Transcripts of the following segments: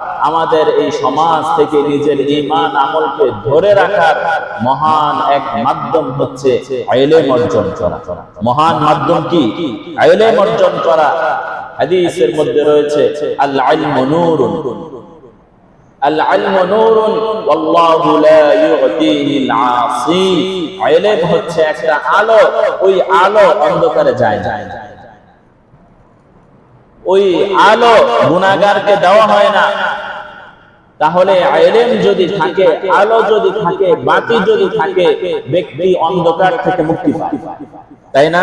আমাদের এই সমাজ থেকে নিজের ইমান আমলকে ধরে রাখার মহান এক মাধ্যম হচ্ছে মহান মাধ্যম কি? অর্জন করা। হাদিসের মধ্যে রয়েছে হচ্ছে একটা আলো, ওই আলো অন্ধকারে যায় না। ওই আলো গুনাহগারকে দেওয়া হয় না। তাহলে আইলেম যদি থাকে, আলো যদি থাকে, বাতি যদি থাকে, ব্যক্তি অন্ধকার থেকে মুক্তি পায়। তাই না?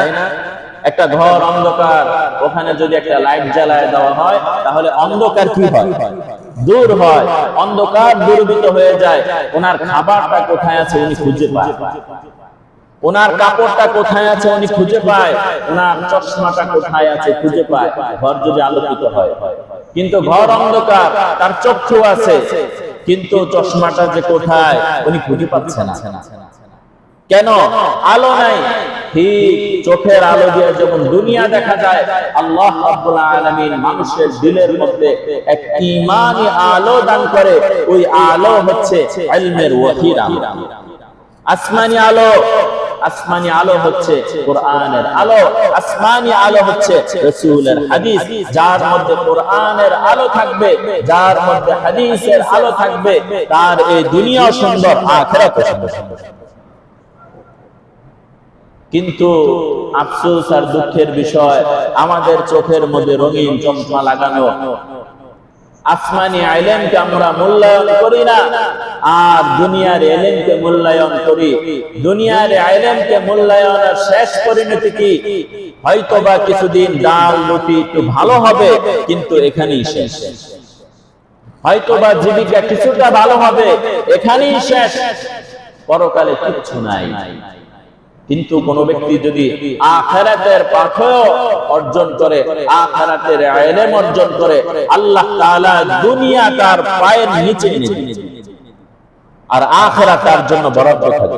একটা ঘর অন্ধকার, ওখানে যদি একটা লাইট জ্বালায় দেওয়া হয়, তাহলে অন্ধকার কি হয়? দূর হয়। অন্ধকার দূরীভূত হয়ে যায়। ওনার খাবারটা কোথায় আছে উনি খুঁজে পায়। ওনার কাপড়টা কোথায় আছে উনি খুঁজে পায়। ওনার চশমাটা কোথায় আছে খুঁজে পায়। ঘর যদি আলোকিত হয়। কিন্তু ঘর অন্ধকার, তার চক্ষু আছে। কিন্তু চশমাটা যে কোথায়, উনি খুঁজে পাচ্ছে না। কেন? আলো নাই। ঠিক চোখের আলো দিয়ে যেমন দুনিয়া দেখা যায়, আল্লাহ মানুষের দিলের মধ্যে এক ঈমানি আলো দান করে। ওই আলো হচ্ছে আসমানি আলো। আসমানি আলো হচ্ছে কোরআনের আলো, আসমানি আলো হচ্ছে রাসূলের হাদিস, যার মধ্যে কোরআনের আলো থাকবে, যার মধ্যে হাদিসের আলো থাকবে, তার এই দুনিয়া সুন্দর আখিরাত সুন্দর। কিন্তু আফসোস আর দুঃখের বিষয়, আমাদের চোখের মধ্যে রঙিন চশমা লাগানো আসমানি আইলেমকে আমরা মূল্যায়ন করি না, আর দুনিয়ার এলেমকে মূল্যায়ন করি। দুনিয়ার আইলেমকে মূল্যায়নের শেষ পরিণতি কি? হয়তো বা কিছুদিন ডাল রুটি একটু ভালো হবে, কিন্তু এখানেই শেষ। হয়তো বা জীবিকা কিছুটা ভালো হবে, এখানেই শেষ। পরকালে কিচ্ছু নাই। কিন্তু কোন ব্যক্তি যদি আখেরাতের পাথেও অর্জন করে, আখেরাতের ইলম অর্জন করে, আল্লাহ দুনিয়া তার পায়ের নিচে নিচে আর আখেরাত তার জন্য বরাদ্দ থাকবে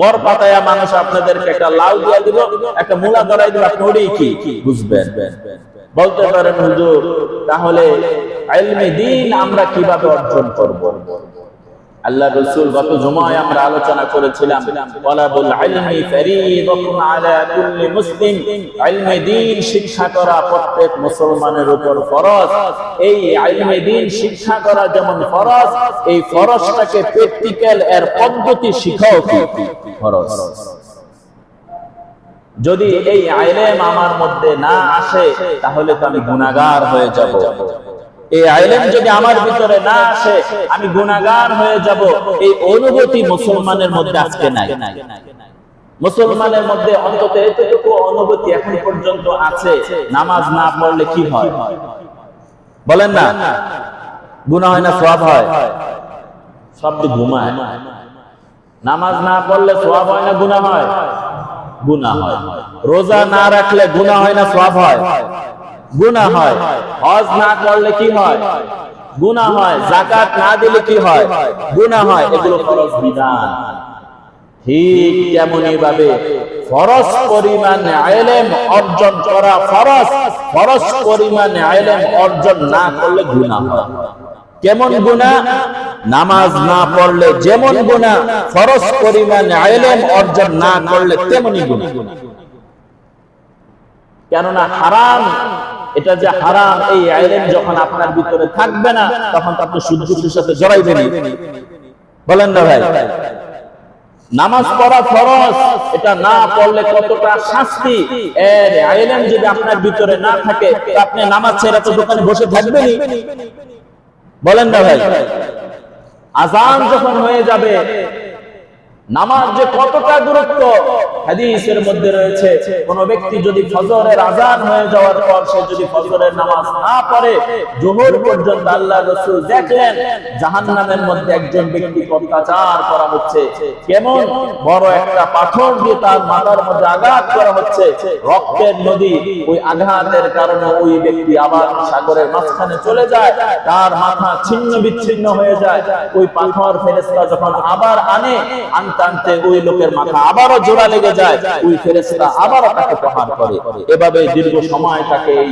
গড় পাতায়া মানুষ আপনাদেরকে একটা লাউ দিয়ে দিব, একটা মূলা ধরাই দিব, আপনি ওটাই কি? বুঝবেন। বলতে পারেন, হুজুর, তাহলে আইলমে দিন আমরা কীভাবে অর্জন করব? আল্লাহ রাসূল গত জুমায় আমরা আলোচনা করেছিলাম ওয়ালাবুল আলা কুল্লি মুসলিম, ইলমে দ্বীন শিক্ষা করা প্রত্যেক মুসলমানের উপর ফরজ। এই ইলমে দ্বীন শিক্ষা করা যেমন ফরজ, এই ফরজটাকে প্র্যাকটিক্যাল এর পদ্ধতি শিখাও কি? ফরজ। যদি এই আইলেম আমার মধ্যে না আসে, তাহলে তো আমি গুনাহগার হয়ে যাব। এই আইলেম যদি আমার ভিতরে না আসে, আমি গুনাহগার হয়ে যাব। এই অনুভূতি মুসলমানের মধ্যে আজকে নাই। মুসলমানের মধ্যে অন্তত এতটুকু অনুভূতি এখন পর্যন্ত আছে, নামাজ না পড়লে কি হয়? বলেন না। গুনাহ হয় না সওয়াব হয়? সব ঘুমায়। নামাজ না পড়লে সওয়াব হয় না গুনাহ হয়? গুনাহ হয়। রোজা না রাখলে গুনাহ হয় না সওয়াব হয়? গুনাহ হয়। হজ না করলে কি হয়? গুনাহ হয়। যাকাত না দিলে কি হয়? গুনাহ হয়। এগুলো ফরজ বিধান। ঠিক তেমনি ভাবে ফরজ পরিমাণ ইলম অর্জন করা ফরজ। ফরজ পরিমাণ ইলম অর্জন না করলে হয়। কেমন গুণা নামাজ না পড়লে যেমন গুণা ফরজ পরিমাণ ইলম অর্জন না করলে তেমনি গুণা কেননা হারাম এটা যে হারাম এই আইলেম যখন আপনার ভিতরে থাকবে না তখন তো আপনি সূর্যের সাথে জড়াইবেন বলেন না ভাই। নামাজ পড়া ফরজ এটা না পড়লে কতটা শাস্তি? এর আইলেম যদি আপনার ভিতরে না থাকে আপনি নামাজ ছেড়ে তো দোকানে বসে থাকবেন বলেন না ভাই। আজান যখন হয়ে যাবে নামাজ যে কতটা দূরত্ব হাদিসের মধ্যে রয়েছে, কোন ব্যক্তি যদি ফজরের আজান হয়ে যাওয়ার পর সে যদি ফজরের নামাজ না পড়ে, জোহর পর্যন্ত আল্লাহ রসুল দেখলেন, জাহান্নামের মধ্যে একজন ব্যক্তি অত্যাচার করা হচ্ছে। কেমন? বড় একটা পাথর দিয়ে তার মাথার মধ্যে আঘাত করা হচ্ছে। রক্তের নদী ওই আঘাতের কারণে ওই ব্যক্তি আবার সাগরের মাঝখানে চলে যায়, তার মাথা ছিন্ন বিচ্ছিন্ন হয়ে যায়। ওই পাথর ফেরেস্তা যখন আবার আনে, আনতে আনতে ওই লোকের মাথা আবারও জোড়া লেগে যায়, ওই ফেরেস্তা আবারও তাকে প্রহার করে। এভাবে দীর্ঘ সময় তাকে এই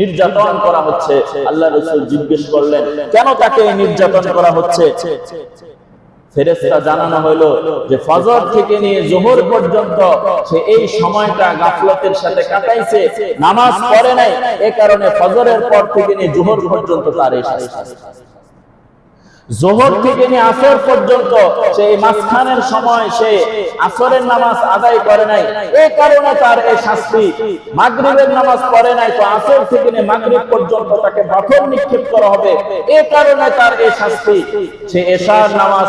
নির্যাতন করা হচ্ছে। আল্লাহ রসুল জিজ্ঞেস করলেন, কেন তাকে নির্যাতন করা হচ্ছে? নামাজ পড়ে নাই, এ কারণে ফজরের পর থেকে নিয়ে জোহর পর্যন্ত তার শাস্তি। জোহর থেকে নিয়ে আসর পর্যন্ত সেই মাঝখানের সময় সে আসরের নামাজ আদায় করে নাই। এই কারণে তার এই শাস্তি। মাগরিবের নামাজ পড়ে নাই তো আসর থেকে নিয়ে মাগরিব পর্যন্ত তাকে পাথর নিক্ষেপ করা হবে। এই কারণে তার এই শাস্তি। সে এশার নামাজ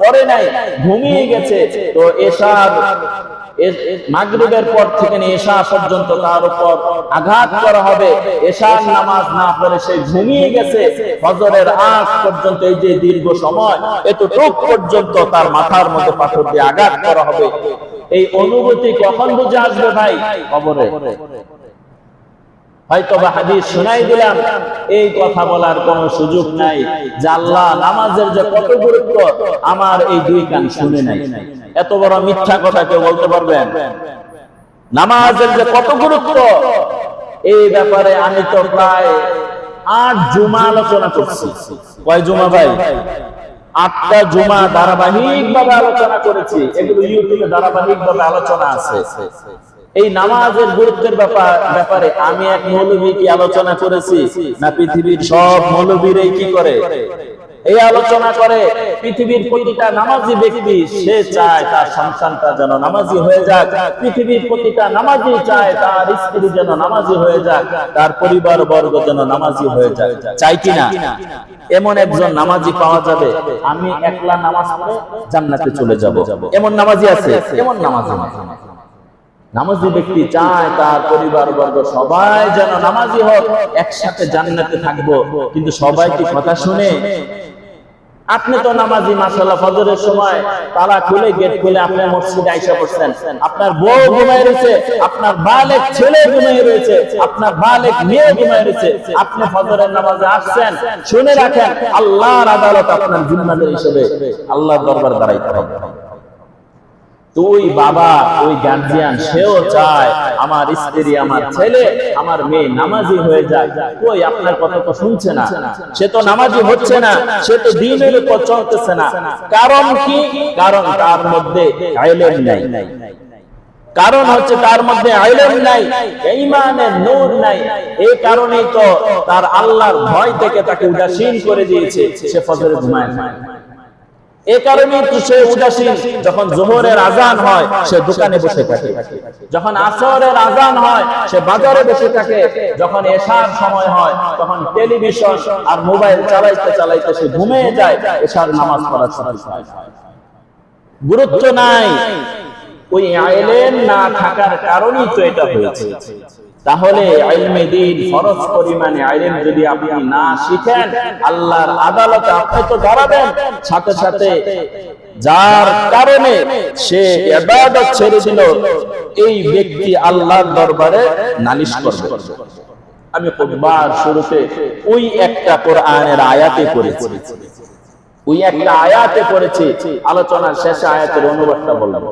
পড়ে নাই, ঘুমিয়ে গেছে। তো এশার মাগরিবের পর থেকে এশা পর্যন্ত তার উপর আঘাত করা হবে। এশার নামাজ না পড়ে সে ঘুমিয়ে গেছে। ফজরের আগ পর্যন্ত এই যে দীর্ঘ সময়, এতটুক পর্যন্ত তার মাথার মধ্যে পাথর দিয়ে আঘাত করা হবে। এই অনুভূতি কখন বুঝে আসবে ভাই? বা হাদিস দিলাম, এই কথা বলার কোন সুযোগ নাই। নামাজের যে কত গুরুত্ব, আমার এই দুই কান শুনে নাই। এত বড় মিথ্যা কথা কেউ বলতে পারবেন নামাজের যে কত গুরুত্ব, এই ব্যাপারে আমি তো প্রায় আট জুমা আলোচনা করছি। কয় জুমা ভাই? আটটা জুমা ধারাবাহিক ভাবে আলোচনা করেছি। এগুলো ইউটিউবে ধারাবাহিক ভাবে আলোচনা আছে। এই নামাজের গুরুত্বের ব্যাপার আমি এক মৌলভী কি আলোচনা করেছি? না পৃথিবীর সব মৌলবীর কি করে? এই আলোচনা করে পৃথিবীর প্রতিটা নামাজি ব্যক্তি সে চায় তার সন্তানটা যেন নামাজি হয়ে যাক। পৃথিবীর প্রতিটা নামাজি চায় তার স্ত্রী যেন নামাজি হয়ে যাক। তার পরিবার বর্গ যেন নামাজি হয়ে যাক। চাই কিনা এমন একজন নামাজি পাওয়া যাবে, আমি একলা নামাজ জান্নাতে চলে যাব। এমন নামাজি আছে? এমন নামাজি নামাজি ব্যক্তি চায় তার পরিবার বর্গ সবাই যেন নামাজি হোক, একসাথে জান্নাতে থাকব। কিন্তু সবাই কি কথা শুনে, আপনি তো নামাজি মাসাল্লাহ ফজরের সময় তালা খুলে, গেট খুলে আপনি মসজিদে আইসা পড়ছেন। আপনার বউ ঘুমায় রয়েছে, আপনার বালেক ছেলে ঘুমায় রয়েছে, আপনার বালেক মেয়ে ঘুমায় রয়েছে। আপনি ফজরের নামাজে আসছেন, শুনে রাখেন, আল্লাহর আদালত আপনার জিম্মাদের হিসেবে, আল্লাহর দরবার দাঁড়াইতে হবে। তুই বাবা ওই গার্জিয়ান, সেও চায়, আমার স্ত্রী, আমার ছেলে, আমার মেয়ে নামাজি হয়ে যায়। কই, আপনার কথা তো শুনছে না? সে তো নামাজি হচ্ছে না, সে তো দিনের উপর চলতেছে না। কারণ কি? কারণ তার মধ্যে আইলেম নাই। কারণ হচ্ছে তার মধ্যে আইলেম নাই, ইমানের নূর নাই। এই কারণেই তো তার আল্লাহর ভয় থেকে তাকে উদাসীন করে দিয়েছে, সে ফজরে ঘুমায় না এ কারণে তো সে উদাসীন, যখন জোহরের আজান হয়, সে দোকানে বসে থাকে। যখন আসরের আজান হয়, সে বাজারে বসে থাকে। যখন এশার সময় হয়, তখন টেলিভিশন আর মোবাইল চালাইতে চালাইতে সে ঘুমিয়ে যায়, এশার নামাজ পড়ার সময়। গুরুত্ব নাই। ওই আইলেন না থাকার কারণেই তো এটা হয়েছে। তাহলে ফরজ পরিমাণে ইলম যদি আপনি না শিখেন আল্লাহর আদালতে আপনি তো দাঁড়াবেন। সাথে সাথে যার কারণে সে ইবাদত ছেড়ে দিল এই ব্যক্তি আল্লাহর দরবারে নালিশ করবে। আমি খুতবার শুরুতে ওই একটা কোরআনের আয়াতে পড়েছি। ওই একটা আয়াতে পড়েছি। আলোচনার শেষে আয়াতের অনুবাদটা বললাম